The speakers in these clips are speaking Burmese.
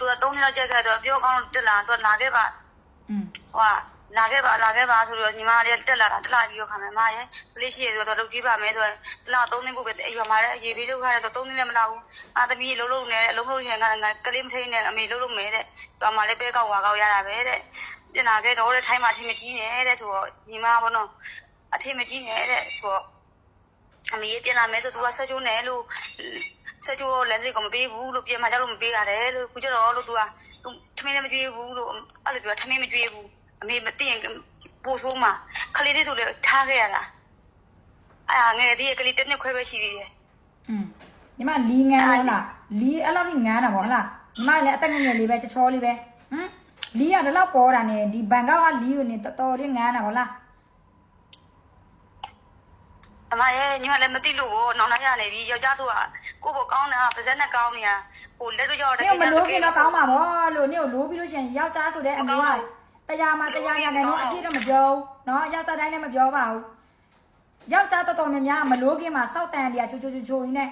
သူက3နှစ်လောက်ကြက်ခဲ့တော့ပြောကောင်းတက်လာသူလာခဲ့ပါอืมဟိုလာခဲ့ပါလာခဲ့ပါဆိုတော့ညီမလေးတက်လာတာတက်လာပြီးတော့ခါမယ်မရဲ့ကလေးရှိရဆိုတော့လုပ်ကြည့်ပါမယ်ဆိုရင်တလား3နှစ်ပို့ပဲအိမ်မှာလည်းအရေးပေးလုပ်ခါတယ်တော့3နှစ်လည်းမလာဘူးအာသမီးလုံးလုံးနဲ့အလုံးလုံးနဲ့ငါငါကလေးမထိန်နဲ့အမေလုံးလုံးမယ်တဲ့တော်မှလည်းပဲကောက်ဝါကောက်ရတာပဲတဲ့ပြင်လာခဲ့တော့တဲ့ထိုင်းမှာအထင်မကြီးနေတဲ့ဆိုတော့ညီမဘောနော်အထင်မကြီးနေတဲ့ဆိုတော့အမေပြင်လာမယ်ဆိုသူကဆက်ချိုးနေလို့ ဆက်ချိုးလမ်းစိတ်ကမပေးဘူးလို့ပြင်မှာကြလို့မပေးရတယ်လို့ခုကျတော့လို့သူကသူထမင်းလည်းမကြွေးဘူးလို့အဲ့လိုပြောထမင်းမကြွေးဘူးအမေမသိရင်ပို့ဆိုးမှာခလေးလေးဆိုလေထားခဲ့ရတာအဲ့ဒါငယ်သေးရဲ့ကလေးတစ်နှစ်ခွဲပဲရှိသေးတယ်อืมညီမလီငန်းလို့လားလီအဲ့လောက်ထိငန်းတာပေါ့ဟလားညီမလည်းအသက်ငယ်ငယ်လေးပဲချောချောလေးပဲဟမ်လီကဒီလောက်ပေါ်တာနဲ့ဒီဘန်ကောက်ကလီကိုနေတော်တော်လေးငန်းတာပေါ့လား အမရဲ့ညီမလည်းမသိလို့ဘောနောင်လိုက်ရနေပြီယောက်ျားသူကကိုဘကောင်းတာပါဇက်နဲ့ကောင်းနေတာဟိုလက်တို့ရောက်တဲ့နေ့မလို့ခင်တော့ကောင်းမှာပေါ့လို့နေ့ကိုလို့ပြီးလို့ရှိရင်ယောက်ျားဆိုတဲ့အမေကတရားမှာတရားရနိုင်တော့အပြည့်တော့မပြောနော်ယောက်ျားတိုင်းလည်းမပြောပါဘူးယောက်ျားတော်တော်များများမလို့ခင်မှာစောက်တန်တရားချိုချိုချိုရင်းနဲ့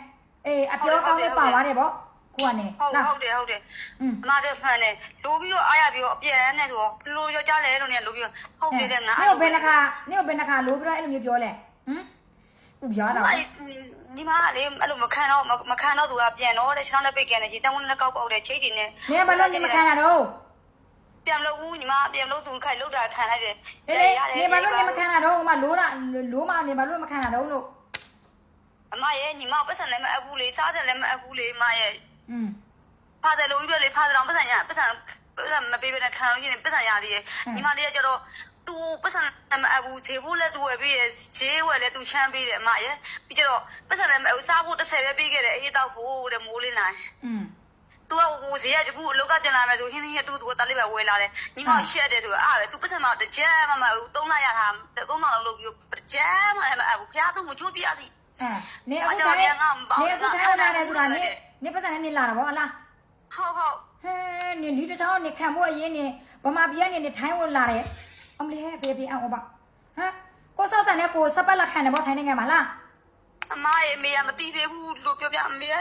အေးအပြောကောင်းလို့ပါသွားတယ်ပေါ့ကိုကနဲ့ဟုတ်ဟုတ်တယ်ဟုတ်တယ်အမတဲ့ဖန်နဲ့လိုပြီးတော့အားရပြီးတော့အပြည့်အနဲ့ဆိုတော့ဘလို့ယောက်ျားလဲလို့နေလိုပြီးတော့ဟုတ်တယ်တဲ့ငါအဲ့ဘယ်နှခါနေ့ဘယ်နှခါလိုပြီးတော့အဲ့လိုမျိုးပြောလဲဟမ် ရတာညီမလေးအဲ့လိုမခံတော့မခံတော့သူကပြန်တော့တဲ့ခြေထောက်နဲ့ပိတ်ကန်နေကြီးတန်းဝင်နဲ့ကောက်ပေါက်တဲ့ချိတ်တွေနဲ့နေဘာလို့နေမခံတာတော့ပြန်လို့ဦးညီမပြန်လို့သူခိုင်လို့တာခံလိုက်တယ်အေးနေဘာလို့နေမခံတာတော့ဟိုမှာလိုးတာလိုးမနေဘာလို့မခံတာတော့လို့အမရဲ့ညီမပတ်စံလည်းမအပ်ဘူးလေစားတယ်လည်းမအပ်ဘူးလေမရဲ့อืมဖာတယ်လို့ပြီးတော့လေဖာတယ်တော့ပတ်စံရပတ်စံပတ်စံမပေးဘဲနဲ့ခံလို့ရှိရင်ပတ်စံရသေးရဲ့ညီမလေးကကျတော့ သူပတ်စံမအပ်ဘူးခြေဖို့လည်းသူဝယ်ပေးတယ်ခြေဝယ်လည်းသူချမ်းပေးတယ်အမရဲ့ပြီးကျတော့ပတ်စံလည်းမအပ်ဘူးစားဖို့တစ်ဆယ်ပဲပေးခဲ့တယ်အေးတော့ဖို့တဲ့မိုးလေးလိုက်อืมသူကဟိုဈေးကတကူအလောက်ကတင်လာမယ်ဆိုဟင်းဟင်းသူ့သူကတားလေးပဲဝယ်လာတယ်ညီမရှက်တယ်သူကအားပဲသူပတ်စံမတကြမ်းမမဘူးသုံးလိုက်ရတာသုံးလောက်လုပ်ပြီးတကြမ်းမမအပ်ဘူးဖះသူမချိုးပြရသည်အဲနေအခုတိုင်းနေအခုထိုင်လာတယ်ဆိုတာနေနေပတ်စံနဲ့နေလာတာဗောဟလားဟုတ်ဟုတ်ဟဲနေလီတချောင်းနေခံဖို့အရင်နေဗမာပြည်ကနေနေထိုင်းဝင်လာတယ် အမလေးဟဲ့ဘေဘီအောင်ပါဟမ်ကိုဆောက်ဆန်နဲ့ကိုစပတ်လက်ခံတယ်ဗောထိုင်းနိုင်ငံမှာလားအမရဲ့အမေကမတီးသေးဘူးလို့ပြောပြအမေက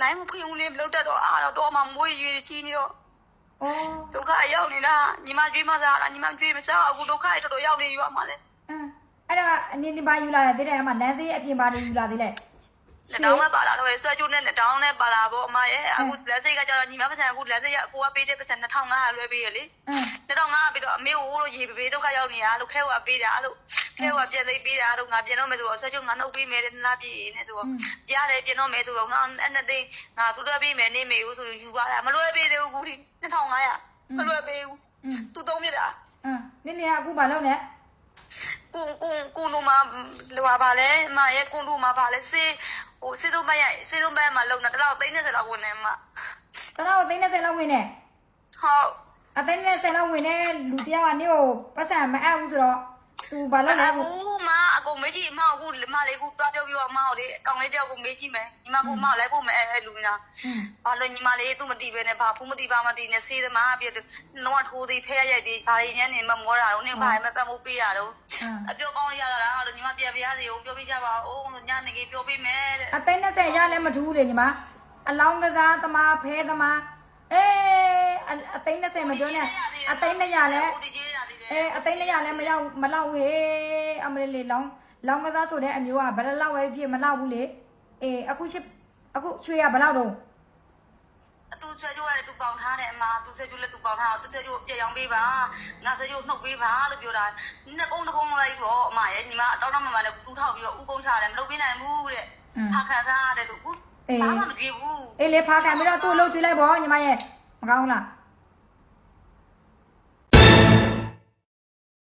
လိုင်းမဖွင့်ဘူးလေမလုပ်တတ်တော့အားတော့တော့မှမွေးရွေးချီးနေတော့အော်ဒုက္ခရောက်နေတာညီမကြွေးမစားလားညီမကြွေးမစားအခုဒုက္ခရတော်တော်ရောက်နေပြီပါမလဲအဲအဲ့ဒါအနေနဲ့ပါယူလာတယ်တဲ့အဲ့မှာလမ်းစေးအပြင်ပါနေယူလာသေးလေ လက်တောင်းမဲ့ပါလာတော့ဆွဲကျိုးနဲ့လက်တောင်းနဲ့ပါလာပေါ့အမရဲ့အခုလက်စိတ်ကကျတော့ညီမပတ်စံအခုလက်စိတ်ကကိုကပေးတဲ့ပတ်စံ2500လွှဲပေးရလေအင်း2500ပြီးတော့အမေကိုလို့ရေပေးဒုက္ခရောက်နေတာလို့ခဲကပေးတာလို့ခဲကပြန်သိပေးတာလို့ငါပြန်တော့မယ်ဆိုတော့ဆွဲကျိုးငါနှုတ်ပေးမယ်တဲ့နားပြည့်နေဆိုတော့ပြရတယ်ပြန်တော့မယ်ဆိုတော့ငါအဲ့နဲ့သိငါသူတော့ပေးမယ်နေမေဘူးဆိုယူပါလားမလွှဲပေးသေးဘူးကူဒီ2500မလွှဲပေးဘူးอืมသူသုံးပြတာအင်းနင်းနေအခုဘာလုပ်လဲကိုကိုကိုလိုမှာလောပါလဲမရဲ့ကိုလိုမှာပါလဲစေး ဟိုစေးတော့မရစေးတော့မမှာလုံတာတော့သိနေစလောက်ဝင်နေမှာတနာကိုသိန်း30လောက်ဝင်နေဟုတ်အသိန်း30လောက်ဝင်နေလူတယောက်ကနေကိုပတ်စံမအပ်ဘူးဆိုတော့ သူဘာလုပ်လဲအခုမအကုန်မေးကြည့်အမအခုမလေးကူသွားပြောပြီးတော့အမကိုလေအကောင်လေးတယောက်ကိုမေးကြည့်မယ်ညီမကမလည်းကိုမအဲလူနာอืมဘာလို့ညီမလေးသူမသိပဲနဲ့ဘာဖူးမသိပါမသိနဲ့စေးသမားပြလုံးဝထိုးသေးဖဲရိုက်သေးဘာရင်းမျက်နေမမောတာတော့နေဘာမှပတ်မှုပေးရတော့အပြောကောင်းရတာလားညီမပြန်ပြရစီကိုပြောပြကြပါဦးညနေကြီးပြောပေးမယ်တဲ့အသိန်း30ရလဲမထူးလေညီမအလောင်းကစားသမားဖဲသမားအေးအသိန်း30မပြောနဲ့အသိန်း100လဲဒီကြီးရသေးတယ် အေးအသိန်း100လဲမရောက်မလောက်ဟေးအမလေးလေလောင်းလောင်းကစားဆိုတဲ့အမျိုးကဘယ်လောက်ပဲဖြစ်မလောက်ဘူးလေအေးအခုချစ်အခုချွေရဘယ်လောက်တော့အတူဆွဲကြိုးရတယ်သူပေါင်ထားတယ်အမသူဆွဲကြိုးလည်းသူပေါင်ထားသူဆွဲကြိုးပြက်ရောင်းပေးပါငါဆွဲကြိုးနှုတ်ပေးပါလို့ပြောတာနှစ်ကုန်းတစ်ကုန်းလိုက်ပေါ့အမရဲ့ညီမတောင်းတမမနဲ့ကူထောက်ပြီးတော့ဥကုန်းချတယ်မလုပ်ပေးနိုင်ဘူးတဲ့ဖာခံစားရတယ်သူဘာမှမကြည့်ဘူးအေးလေဖာခံပြီးတော့သူ့လှုပ်ကြည့်လိုက်ပေါ့ညီမရဲ့မကောင်းဘူးလား